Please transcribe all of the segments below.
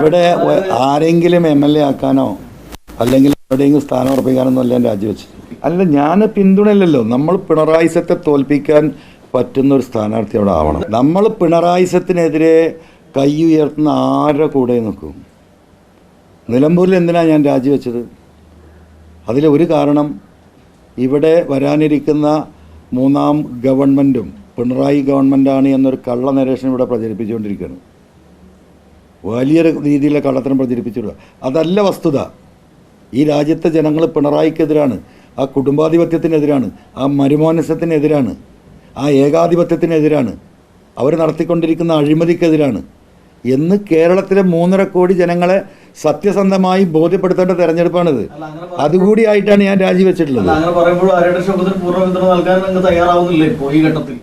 ഇവിടെ ആരെങ്കിലും M L A ആക്കാനോ അല്ലെങ്കിൽ എവിടെയെങ്കിലും സ്ഥാനം ഉറപ്പിക്കാനൊന്നും അല്ല ഞാൻ രാജിവെച്ചത്. അല്ല ഞാൻ പിന്തുണയില്ലല്ലോ. നമ്മൾ പിണറായിസത്തെ തോൽപ്പിക്കാൻ പറ്റുന്ന ഒരു സ്ഥാനാർത്ഥി അവിടെ ആവണം. നമ്മൾ പിണറായിസത്തിനെതിരെ കൈ ഉയർത്തുന്ന ആരുടെ കൂടെ നിൽക്കും? നിലമ്പൂരിൽ എന്തിനാണ് ഞാൻ രാജിവെച്ചത്? അതിലെ ഒരു കാരണം ഇവിടെ വരാനിരിക്കുന്ന മൂന്നാം ഗവൺമെന്റും പിണറായി ഗവൺമെന്റാണ് എന്നൊരു കള്ള നരേഷൻ ഇവിടെ പ്രചരിപ്പിച്ചുകൊണ്ടിരിക്കുകയാണ്. വലിയ രീതിയിലുള്ള കള്ളത്തരം പ്രചരിപ്പിച്ചിട്ടുള്ള അതല്ല വസ്തുത. ഈ രാജ്യത്തെ ജനങ്ങൾ പിണറായിക്കെതിരാണ് ആ കുടുംബാധിപത്യത്തിനെതിരാണ് ആ മരുമോനസത്തിനെതിരാണ് ആ ഏകാധിപത്യത്തിനെതിരാണ് അവർ നടത്തിക്കൊണ്ടിരിക്കുന്ന അഴിമതിക്കെതിരാണ്. എന്ന് കേരളത്തിലെ മൂന്നര കോടി ജനങ്ങളെ സത്യസന്ധമായി ബോധ്യപ്പെടുത്തേണ്ട തെരഞ്ഞെടുപ്പാണിത്. അതുകൂടി ആയിട്ടാണ് ഞാൻ രാജിവെച്ചിട്ടുള്ളത്.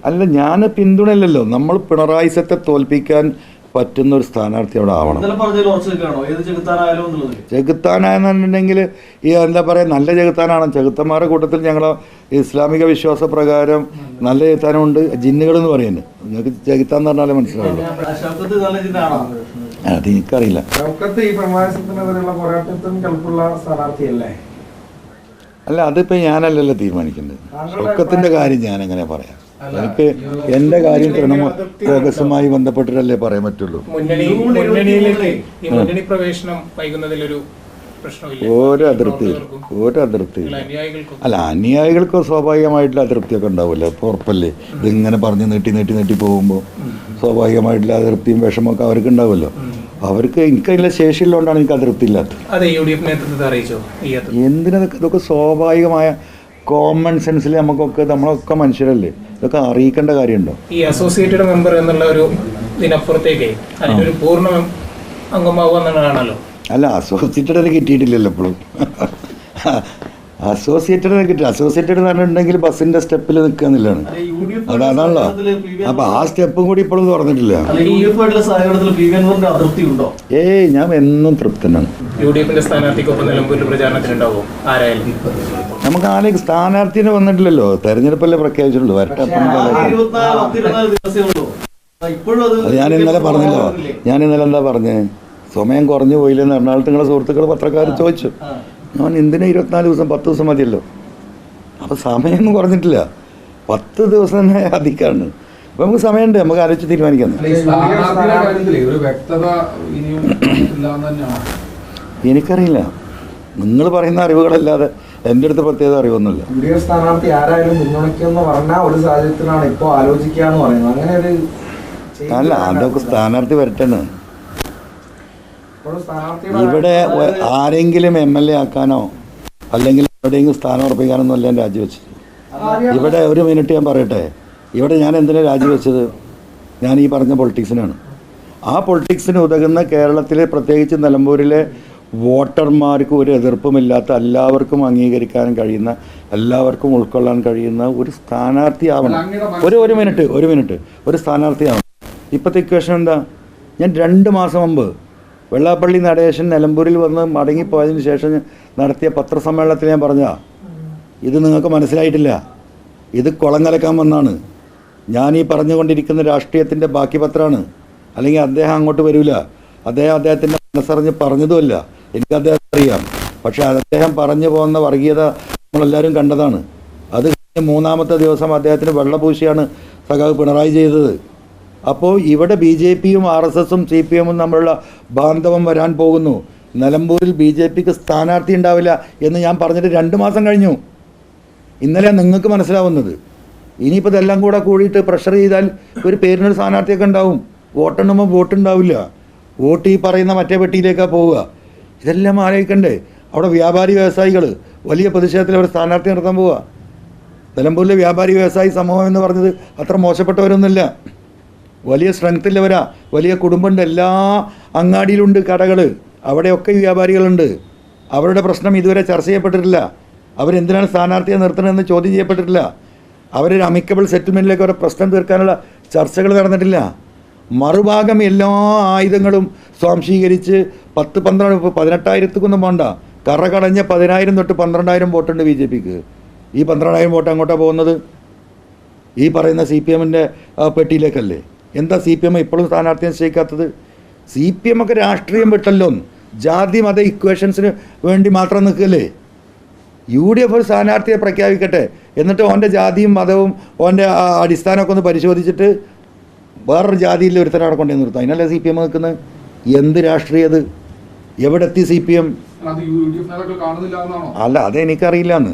അല്ല, ഞാൻ പിന്തുണയില്ലല്ലോ. നമ്മൾ പിണറായി പിണറായിസത്തെ തോൽപ്പിക്കാൻ പറ്റുന്ന ഒരു സ്ഥാനാർത്ഥി അവിടെ ആവണം. ചെകുത്താനായെന്നുണ്ടെങ്കിൽ ഈ എന്താ പറയുക നല്ല ചെകുത്താനാണ്. ചെകുത്തന്മാരുടെ കൂട്ടത്തിൽ ഞങ്ങൾ ഇസ്ലാമിക വിശ്വാസ പ്രകാരം നല്ല ചെകുത്താനുണ്ട് ജിന്നുകൾ എന്ന് പറയുന്നത് നിങ്ങൾക്ക് ചെകുത്താൻ പറഞ്ഞാലേ മനസ്സിലാവുള്ളൂ. അത് എനിക്കറിയില്ല. അല്ല അതിപ്പോൾ ഞാനല്ലല്ലോ തീരുമാനിക്കുന്നത്. ഷൗക്കത്തിന്റെ കാര്യം ഞാൻ എങ്ങനെ പറയാം. എനിക്ക് എന്റെ കാര്യം തൃണമൂൽ കോൺഗ്രസുമായി ബന്ധപ്പെട്ടിട്ടല്ലേ പറയാൻ പറ്റുള്ളൂ മുന്നണി പ്രവേശനം വൈകുന്നതിലൊരു ഒരു അതിർത്തി. ഒരു അതിർത്തി അനുയായികൾക്കും അല്ല അനുയായികൾക്ക് സ്വാഭാവികമായിട്ടുള്ള അതിർത്തിയൊക്കെ ഉണ്ടാവില്ല ഉറപ്പല്ലേ? ഇതിങ്ങനെ പറഞ്ഞ് നീട്ടി നീട്ടി നീട്ടി പോകുമ്പോൾ സ്വാഭാവികമായിട്ടുള്ള അതൃപ്തിയും വിഷമമൊക്കെ അവർക്ക് ഉണ്ടാവുമല്ലോ. അവർക്ക് എനിക്കതിലെ ശേഷിയുള്ളതുകൊണ്ടാണ് എനിക്ക് അതിർത്തി ഇല്ലാത്തത്. എന്തിനതൊക്കെ ഇതൊക്കെ സ്വാഭാവികമായ കോമൺ സെൻസിൽ നമുക്കൊക്കെ നമ്മളൊക്കെ മനുഷ്യരല്ലേ? ഇതൊക്കെ അറിയിക്കേണ്ട കാര്യമുണ്ടോ? ഈ അസോസിയേറ്റഡ് മെമ്പർ എന്നുള്ള ഒരു ഇതിനപ്പുറത്തേക്ക് അതിനൊരു പൂർണ അംഗമാവുക എന്നുള്ളതാണല്ലോ. അല്ല അസോസിയേറ്റഡ് കിട്ടിയിട്ടില്ലല്ലോ ഇപ്പോഴും. അസോസിയേറ്റഡ് കിട്ടില്ല. അസോസിയേറ്റഡ് എന്ന് പറഞ്ഞിട്ടുണ്ടെങ്കിൽ ബസ്സിന്റെ സ്റ്റെപ്പിൽ നിൽക്കുക എന്നുള്ളതാണ്. അതാണല്ലോ. അപ്പൊ ആ സ്റ്റെപ്പും കൂടി ഇപ്പോഴും തുറന്നിട്ടില്ല. ഏയ് ഞാൻ എന്നും തൃപ്തനാണ്. യു ഡി എഫിന്റെ സ്ഥാനാർത്ഥിക്കൊപ്പം നിലമ്പൂരിൽ പ്രചാരണത്തിനുണ്ടാവും ആരായാലും. നമുക്ക് ആരെയും സ്ഥാനാർത്ഥിനെ വന്നിട്ടില്ലല്ലോ. തെരഞ്ഞെടുപ്പല്ലേ പ്രഖ്യാപിച്ചിട്ടുള്ളൂ. വരട്ടെ അപ്പം നമുക്ക് ആലോചിക്കാം. ദിവസമേ ഉള്ളൂ ആ, ഇപ്പോഴും അത് ഞാൻ ഇന്നലെ പറഞ്ഞല്ലോ. ഞാൻ ഇന്നലെ എന്താ പറഞ്ഞേ? സമയം കുറഞ്ഞു പോയില്ലെന്ന് എറണാകുളത്ത് നിങ്ങളുടെ സുഹൃത്തുക്കൾ പത്രക്കാർ ചോദിച്ചു. ആ. ഞാൻ എന്തിനാ ഇരുപത്തിനാല് ദിവസം പത്ത് ദിവസം മതിയല്ലോ? അപ്പോൾ സമയമൊന്നും കുറഞ്ഞിട്ടില്ല. പത്ത് ദിവസം തന്നെ അധികമാണ് അപ്പം നമുക്ക് സമയമുണ്ട്. നമുക്ക് ആലോചിച്ച് തീരുമാനിക്കാം. എനിക്കറിയില്ല. നിങ്ങൾ പറയുന്ന അറിവുകളല്ലാതെ എന്റെ അടുത്ത് പ്രത്യേക അറിവൊന്നുമില്ല. യു സ്ഥാനാർത്ഥി ആരായാലും പിന്തുണയ്ക്കുമെന്ന് പറഞ്ഞാൽ ഒരു സാഹചര്യത്തിലാണ് ഇപ്പോൾ ആലോചിക്കുക എന്ന് പറയുന്നത്. അങ്ങനെ ഒരു അല്ല അതൊക്കെ സ്ഥാനാർത്ഥി വരട്ടെന്ന്. ഇവിടെ ആരെങ്കിലും എം എൽ എ ആക്കാനോ അല്ലെങ്കിൽ എവിടെയെങ്കിലും സ്ഥാനം ഉറപ്പിക്കാനൊന്നും അല്ല ഞാൻ രാജിവെച്ചത്. ഇവിടെ ഒരു മിനിറ്റ് ഞാൻ പറയട്ടെ. ഇവിടെ ഞാൻ എന്തിനാണ് രാജിവെച്ചത്? ഞാൻ ഈ പറഞ്ഞ പൊളിറ്റിക്സിനാണ് ആ പൊളിറ്റിക്സിന് ഉതകുന്ന കേരളത്തിലെ പ്രത്യേകിച്ച് നിലമ്പൂരിലെ വോട്ടർമാർക്ക് ഒരു എതിർപ്പുമില്ലാത്ത എല്ലാവർക്കും അംഗീകരിക്കാൻ കഴിയുന്ന എല്ലാവർക്കും ഉൾക്കൊള്ളാൻ കഴിയുന്ന ഒരു സ്ഥാനാർത്ഥിയാവണം. ഒരു ഒരു മിനിറ്റ് ഒരു മിനിറ്റ് ഒരു സ്ഥാനാർത്ഥിയാവണം. ഇപ്പോഴത്തെ ഇക്വേഷൻ എന്താ? ഞാൻ രണ്ട് മാസം മുമ്പ് വെള്ളാപ്പള്ളി നടേശൻ നിലമ്പൂരിൽ വന്ന് മടങ്ങിപ്പോയതിന് ശേഷം നടത്തിയ പത്രസമ്മേളനത്തിൽ ഞാൻ പറഞ്ഞ ഇത് നിങ്ങൾക്ക് മനസ്സിലായിട്ടില്ല. ഇത് കുളം കലക്കാൻ വന്നാണ്. ഞാൻ ഈ പറഞ്ഞുകൊണ്ടിരിക്കുന്ന രാഷ്ട്രീയത്തിന്റെ ബാക്കി പത്രമാണ്. അല്ലെങ്കിൽ അദ്ദേഹം അങ്ങോട്ട് വരില്ല അദ്ദേഹം അദ്ദേഹത്തിന്റെ മനസ്സറിഞ്ഞ് പറഞ്ഞതുമല്ല. എനിക്ക് അദ്ദേഹത്തെ അറിയാം. പക്ഷേ അദ്ദേഹം പറഞ്ഞു പോകുന്ന വർഗീയത നമ്മളെല്ലാവരും കണ്ടതാണ്. അത് മൂന്നാമത്തെ ദിവസം അദ്ദേഹത്തിന് വെള്ളപൂശിയാണ് സഖാവ് പിണറായി ചെയ്തത്. അപ്പോൾ ഇവിടെ ബി ജെ പിയും ആർ എസ് എസും സി പി എമ്മും തമ്മിലുള്ള ബാന്ധവം വരാൻ പോകുന്നു. നിലമ്പൂരിൽ ബി ജെ പിക്ക് സ്ഥാനാർത്ഥി ഉണ്ടാവില്ല എന്ന് ഞാൻ പറഞ്ഞിട്ട് രണ്ട് മാസം കഴിഞ്ഞു. ഇന്നലെ നിങ്ങൾക്ക് മനസ്സിലാവുന്നത്. ഇനിയിപ്പോൾ ഇതെല്ലാം കൂടെ കൂടിയിട്ട് പ്രഷർ ചെയ്താൽ ഒരു പേരിനൊരു സ്ഥാനാർത്ഥിയൊക്കെ ഉണ്ടാവും. വോട്ടെണ്ണുമ്പോൾ വോട്ട് ഉണ്ടാവില്ല വോട്ട് ഈ പറയുന്ന മറ്റേ പെട്ടിയിലേക്കാണ് പോവുക. ഇതെല്ലാം ആലോചിക്കണ്ടേ. അവിടെ വ്യാപാരി വ്യവസായികൾ വലിയ പ്രതിഷേധത്തിൽ അവർ സ്ഥാനാർത്ഥി നടത്താൻ പോവുക. നിലമ്പൂരിലെ വ്യാപാരി വ്യവസായി സമൂഹം എന്ന് പറഞ്ഞത് അത്ര മോശപ്പെട്ടവരൊന്നുമില്ല. വലിയ സ്ട്രെങ്ത്തുള്ളവരാ വലിയ കുടുംബമുണ്ട് എല്ലാ അങ്ങാടിയിലുണ്ട് കടകൾ അവിടെയൊക്കെ വ്യാപാരികളുണ്ട്. അവരുടെ പ്രശ്നം ഇതുവരെ ചർച്ച ചെയ്യപ്പെട്ടിട്ടില്ല. അവരെന്തിനാണ് സ്ഥാനാർത്ഥിയെ നിർത്തണമെന്ന് ചോദ്യം ചെയ്യപ്പെട്ടിട്ടില്ല. അവരൊരു അമിക്കബിൾ സെറ്റിൽമെന്റിലേക്ക് അവരുടെ പ്രശ്നം തീർക്കാനുള്ള ചർച്ചകൾ നടന്നിട്ടില്ല. മറുഭാഗം എല്ലാ ആയുധങ്ങളും സ്വാംശീകരിച്ച് പത്ത് പന്ത്രണ്ട് പതിനെട്ടായിരത്തിക്കൊന്നും വേണ്ട. കറ കടഞ്ഞ പതിനായിരം തൊട്ട് പന്ത്രണ്ടായിരം വോട്ടുണ്ട് ബി ജെ പിക്ക്. ഈ പന്ത്രണ്ടായിരം വോട്ട് അങ്ങോട്ടാണ് പോകുന്നത്? ഈ പറയുന്ന സി പി എമ്മിന്റെ പെട്ടിയിലേക്കല്ലേ? എന്താ സി പി എം ഇപ്പോഴും സ്ഥാനാർത്ഥിയെ നിശ്ചയിക്കാത്തത്? സി പി എം ഒക്കെ രാഷ്ട്രീയം വിട്ടല്ലോ. ജാതി മത ഇക്വേഷൻസിന് വേണ്ടി മാത്രം നിൽക്കല്ലേ? യു ഡി എഫ് ഒരു സ്ഥാനാർത്ഥിയെ പ്രഖ്യാപിക്കട്ടെ. എന്നിട്ട് ഓന്റെ ജാതിയും മതവും ഓന്റെ അടിസ്ഥാനമൊക്കെ ഒന്ന് പരിശോധിച്ചിട്ട് വേറൊരു ജാതിയിൽ ഒരുത്തരം അവിടെ കൊണ്ടുവന്ന് നിർത്തും. അതിനല്ലേ സി പി എം നിൽക്കുന്നത്? എന്ത് രാഷ്ട്രീയത് എവിടെത്തി സി പി എം അല്ല അതെനിക്കറിയില്ല എന്ന്